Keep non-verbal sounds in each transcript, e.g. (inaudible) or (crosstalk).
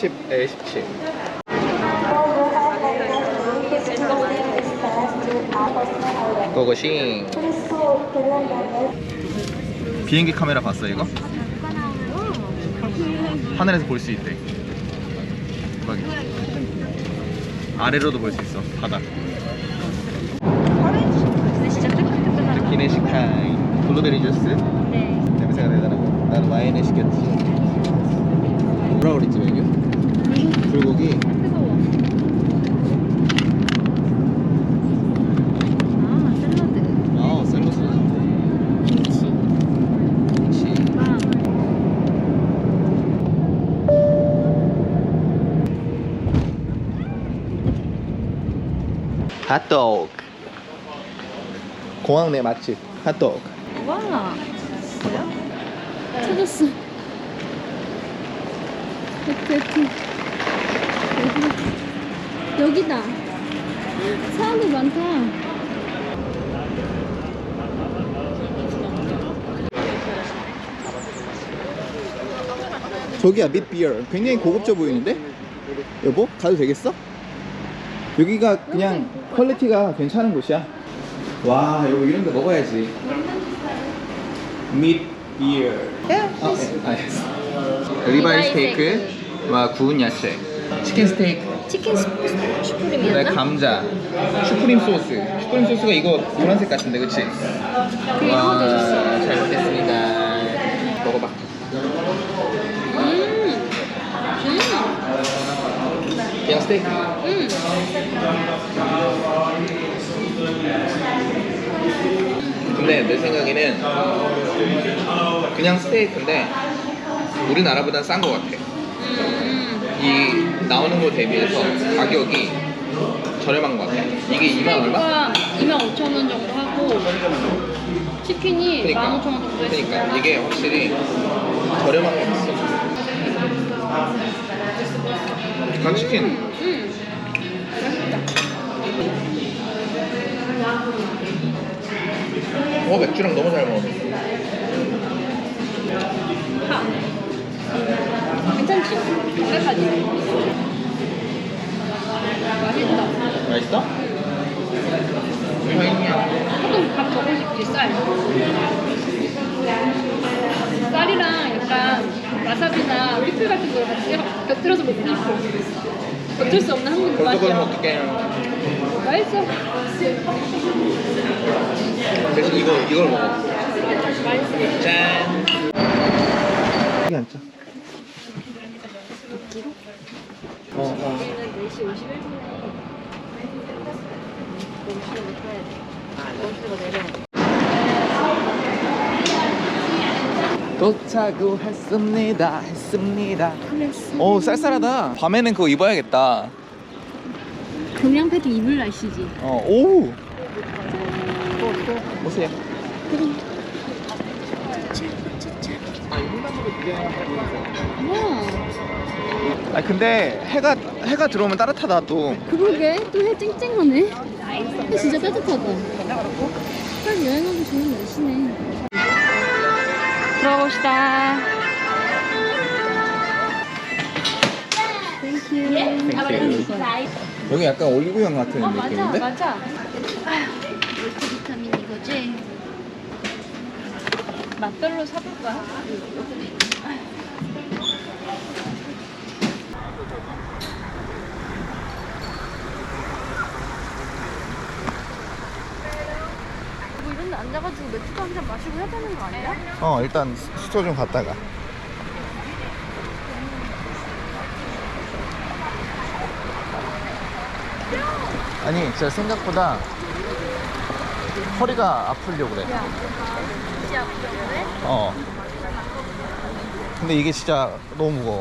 L10, L17 고고싱 비행기 카메라 봤어 이거? 하늘에서 볼 수 있대 대박이지 아래로도 볼 수 있어 바다. 기내식 타임 블루베리 주스 네. 냄새가 대단하고 나는 와인을 시켰지 뭐라 그랬지 메뉴? 불고기. 아, 샐러드. 아 김치. 빵. 핫도그 공항 내 맛집 핫도그 와. 뭐야? 찾았어. (laughs) 여 여기다. 사람들 많다. 저기야 밑비어 굉장히 고급져 보이는데? 여보 가도 되겠어? 여기가 그냥 퀄리티가 괜찮은 곳이야. 와 여기 이런 데 먹어야지. 밑비어 아, 네, 알겠어 리바이 스테이크 와 구운 야채 치킨 스테이크 치킨 슈- 그다음에 슈프림이었나? 감자 슈프림 소스 슈프림 소스가 이거 노란색 같은데 그치? 그게 구워졌어. 잘 먹겠습니다 먹어봐 음. 그냥 스테이크 음. 근데 내 생각에는 그냥 스테이크인데 우리나라보단 싼거 같아 음. 이 나오는 거 대비해서 가격이 저렴한 거 같아 이게 2만 얼마? 스테이크가 2만 5천 원 정도 하고 치킨이 그러니까. 1만 5천 원 정도 했어. 그러니까. 이게 확실히 저렴한 거 같어 간 치킨. 음. 어 맥주랑 너무 잘 먹어 괜찮지? 끝까지. 맛있다. 맛있어? 조금 밥 먹고 싶지 쌀. 쌀이랑 약간 와사비나 피클 같은 걸 같이 곁들여서 먹고 싶어. 어쩔 수 없는 한국 맛이야. 맛있어. 대신 이거, 이걸 먹어 맛있어. 짠 여기 앉자 어, 어. 우리는 4시 51분에 5시부터 해야 돼. 아, 5시부터 내려야 돼. 도착을 했습니다. 오 쌀쌀하다 밤에는 그거 입어야겠다 경량 패딩 입을 날씨지. 어, 오 보세요 와, 아 근데 해가 해가 들어오면 따뜻하다 또 그러게 또 해 쨍쨍하네. 해 진짜 따뜻하다. 딱 여행하기 좋은 날씨네. 들어봅시다. 땡큐. 여기 약간 올리브영 같은 어 맞아 느낌인데? 맞아. 멀티 비타민 이거지. 맛별로 사볼까? 뭐 이런 데 앉아가지고 맥주도 한 잔 마시고 해야 되는 거 아니야? 어 일단 수- 수도 좀 갔다가 아니 진짜 생각보다 허리가 아프려고 그래 야, 진짜 그래? 어 근데 이게 진짜 너무 무거워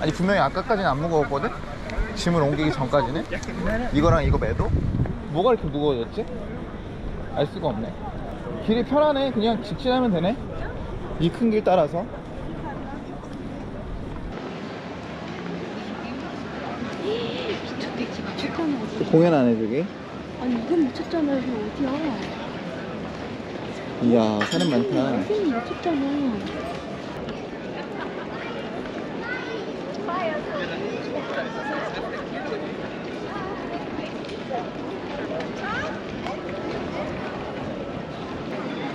아니 분명히 아까까지는 안 무거웠거든? 짐을 옮기기 전까지는? 이거랑 이거 매도? 뭐가 이렇게 무거워졌지? 알 수가 없네 길이 편하네 그냥 직진하면 되네 이 큰 길 따라서 B2B 그치 미쳤잖아 여기. 공연 안 해, 저기? 아니 이건 미쳤잖아 여기 어디야 이야, 사람 많다. 여기는 미쳤잖아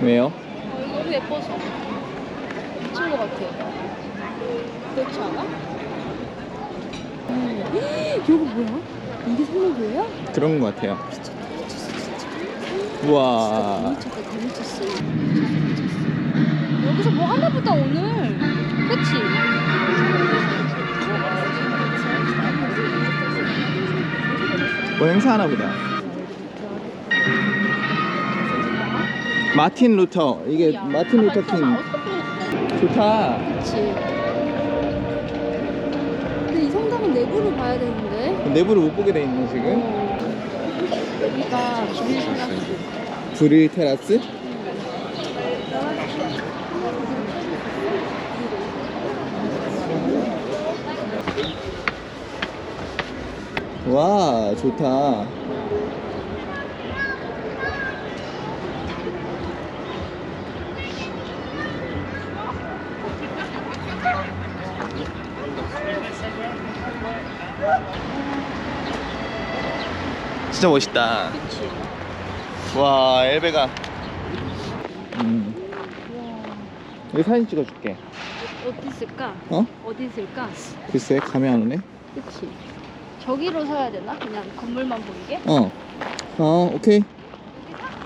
왜요? 어, 이거 너무 예뻐서 미친 것 같아 그렇지 않아? 음. 이거 뭐야? 이게 성모교회야? 그런 것 같아요. 우와. 미쳤다 더 미쳤어 여기서 뭐 하나 보다 오늘 그치? 뭐 행사하나 보다. 마틴 루터. 이게 마틴 루터 킹. 좋다. 그치 근데 이 성당은 내부를 봐야 되는데 내부를 못 보게 돼 있네, 지금. 어. 여기가 비밀 성당 브릴 테라스? 와, 좋다. 진짜 멋있다. 와 엘베가 음. 와 여기 사진 찍어줄게 어디 있을까? 어? 어디 있을까? 글쎄 감이 안 오네 그치 저기로 서야 되나? 그냥 건물만 보이게? 어. 어 오케이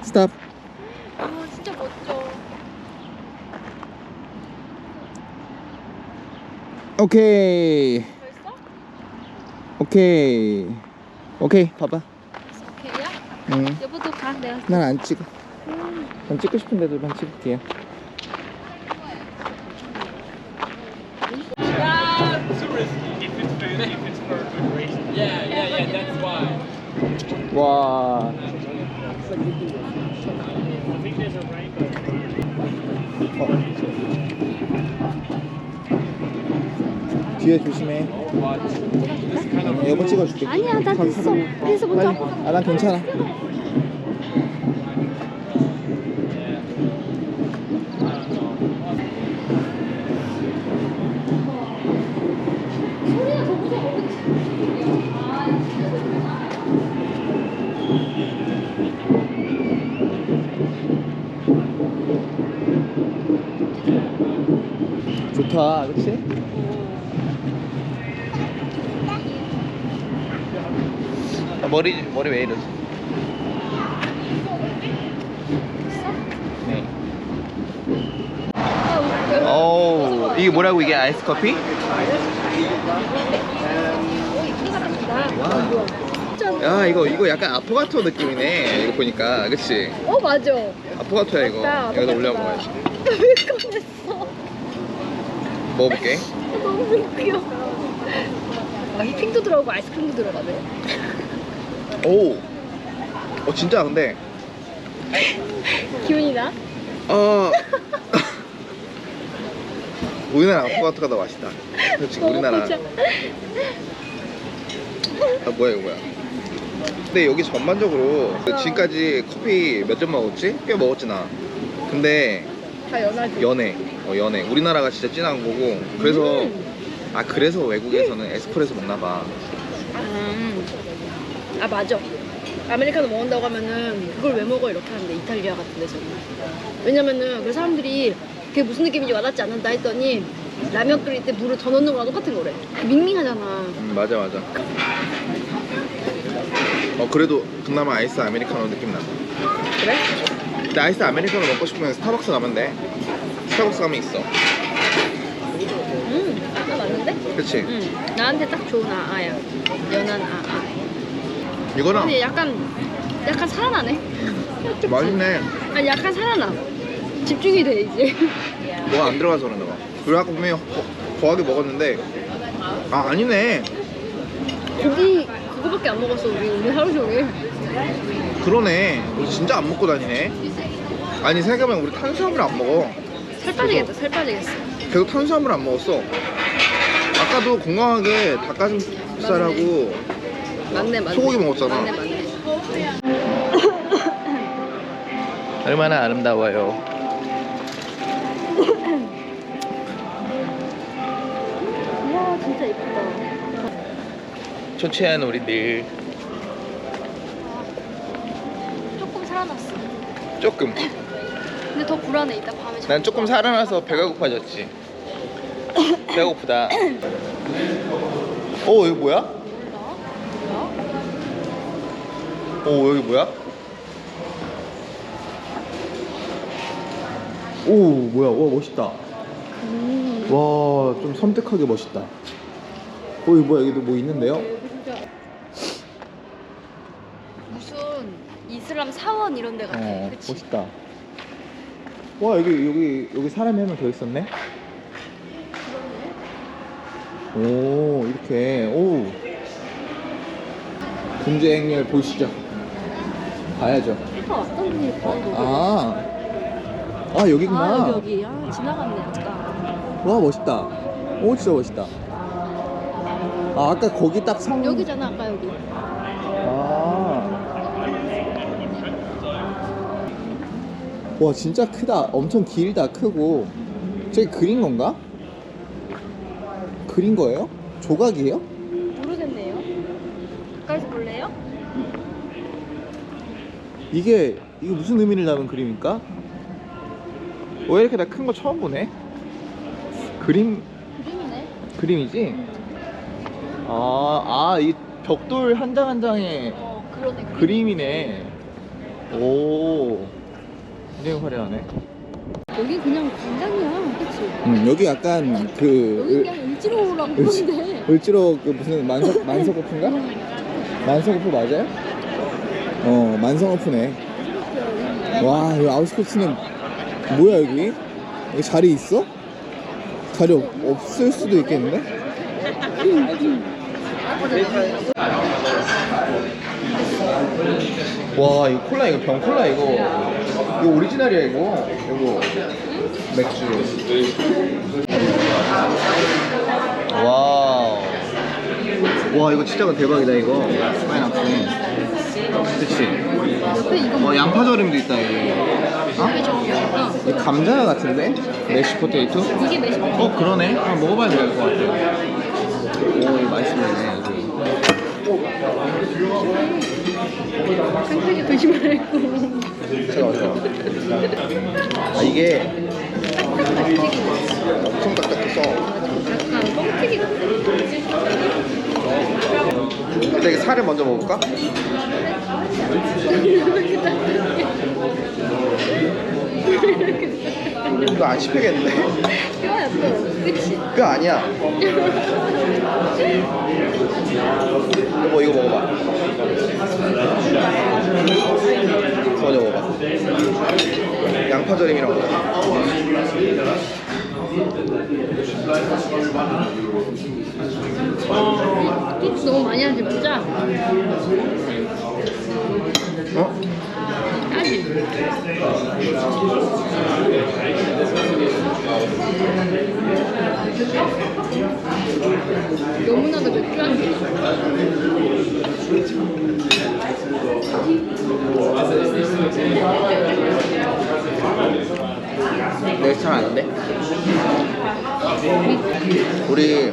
스탑 아 진짜 멋져 오케이 벌써? 오케이 오케이 봐봐 오케이야? 응난 여보도 가 내가 안 찍어 음. 전 찍고 싶은 데들만 찍을게요 어. 뒤에 조심해. 응, 여보 찍어줄게. 아니야 나 됐어. 그래서 먼저 아난 괜찮아 소리가 더 무서워 그치? 좋다 그치? 아, 머리 머리 왜 이러지? 네. 아, 어우 이게 뭐라고 이게 아이스 커피? 야 이거 이거 약간 아포가토 느낌이네 이거 보니까 그치? 어 맞아 아포가토야 이거 맞다, 여기다 올려 아포가토다. 먹어야지 (laughs) 왜 꺼냈어 먹어볼게. 너무 웃겨. 아, 휘핑도 들어가고 아이스크림도 들어가네. 오. 어, 진짜 근데. 기분이 나? 어. 우리나라 아포가토가 더 맛있다. 솔직히 우리나라. 진짜. 아 뭐야 이거 뭐야. 근데 여기 전반적으로 지금까지 커피 몇잔 먹었지? 꽤 먹었지 나. 근데 다 연하지. 연해 어 연해 우리나라가 진짜 진한 거고 그래서 음. 아 그래서 외국에서는 에스프레소 먹나 봐. 음. 아 맞아. 아메리카노 먹는다고 하면은 그걸 왜 먹어? 이렇게 하는데 이탈리아 같은 데서는. 왜냐면은 그 사람들이 그게 무슨 느낌인지 와닿지 않는다 했더니 라면 끓일 때 물을 더 넣는 거랑 똑같은 거래. 밍밍하잖아. 음, 맞아 맞아. 어 그래도 그나마 아이스 아메리카노 느낌 나. 그래? 근데 아이스 아메리카노 먹고 싶으면 스타벅스 가면 돼 스타벅스 가면 있어. 음, 아 맞는데? 그치? 응 나한테 딱 좋은 아아야. 연한 아아. 이거랑 근데 약간 약간 살아나네. 맛있네. 아니 약간 살아나. 집중이 돼 이제. (laughs) 뭐가 안 들어가서 그런가 봐. 그리고 아까 분명히 거- 거하게 먹었는데. 아 아니네. 고기 그거밖에 안 먹었어 우리 오늘 하루 종일. 그러네. 우리 진짜 안 먹고 다니네. 아니 생각해보면 우리 탄수화물 안 먹어 살 빠지겠다 살 빠지겠어 계속 탄수화물 안 먹었어 아까도 건강하게 닭가슴살하고 맞네 맞네. 소고기 먹었잖아. 맞네 맞네. 얼마나 아름다워요. 와 진짜 예쁘다. 초췌한 우리들 조금 살아났어. 조금. 근데 더 불안해 이따 밤에. 난 조금 살아나서 배가 고파졌지. 배가 고프다. 어 여기 뭐야? 어 여기 뭐야? 오 뭐야? 와 멋있다. 와 좀 섬뜩하게 멋있다. 어 여기 뭐야? 여기도 뭐 있는데요? 무슨 이슬람 사원 이런 데 같아. 어 그치? 멋있다. 와 여기 여기 여기 사람이 한 명 더 있었네. 오 이렇게 오 군제 행렬 보시죠. 봐야죠. 아까 왔던 거기. 아, 아 여기구나. 아 여기 여기. 아 지나갔네 아까. 와 멋있다. 오 진짜 멋있다. 아 아까 거기 딱 성. 여기잖아 아까 여기. 와 진짜 크다. 엄청 길다 크고. 저기 그린 건가? 그린 거예요? 조각이에요? 모르겠네요. 가까이서 볼래요? 이게 이게 무슨 의미를 담은 그림일까? 왜 이렇게 나 큰 거 처음 보네? 그림 그림이네. 그림이지? 아, 아, 이 벽돌 한 장 한 장에 어. 그림이네. 오, 굉장히 화려하네. 여기 그냥 관광이야, 그치? 음, 여기 약간 여기 그 그냥 을지로라고 을지- 보는데. 을, (laughs) 을지로 그 무슨 만석 만석오프인가? 만석오프 맞아요? 어, 만성오프네. 와, 여기 아우스코츠는 뭐야 여기? 여기 자리 있어? 자리 없, 없을 수도 있겠는데? 와 이거 콜라 이거 병 콜라 이거 이거 오리지널이야 이거. 이거 맥주. 와우. 와 이거 진짜 대박이다 이거. 파인애플. 그치? 옆에 이거 어 양파 절임도 있다 이게 어? 이 감자 같은데? 메쉬 포테이토? 이게 메시 어 그러네. 한번 먹어봐야 될 것 같아 오 이거 맛있네 여기 드지 말고. 제가 어디서 아 이게 엄청 딱딱해서 약간 뻥튀기. 일단 이게 살을 먼저 먹을까? 이거 안 씹히겠는데? 뼈야 뼈. 그치? 뼈 아니야 여보 이거 먹어봐 먼저 먹어봐 양파절임이랑 먹어 소스 너무 많이 하지 말자. 어? 까지. 너무나도 맥주 한 개. 내 스타일 아닌데? 우리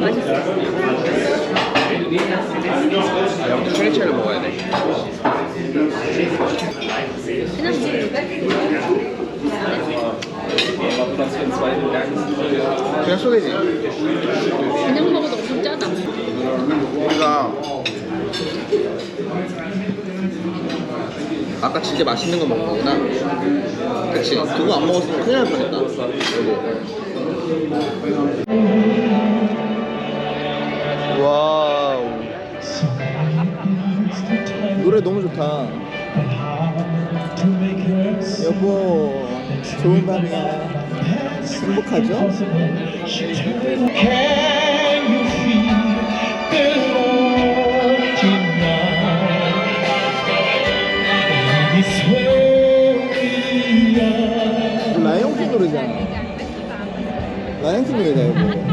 맛있어. 아무튼 트리체를 먹어야 돼 그냥 먹어. 그냥 먹어도. 우리가 아까 진짜 맛있는 거 먹은 거구나? 그치. 그거 안 먹었으면 큰일 날 뻔했다. 와우. 노래 너무 좋다. 여보 좋은 밤이야. 행복하죠? 부르자, 여보. 집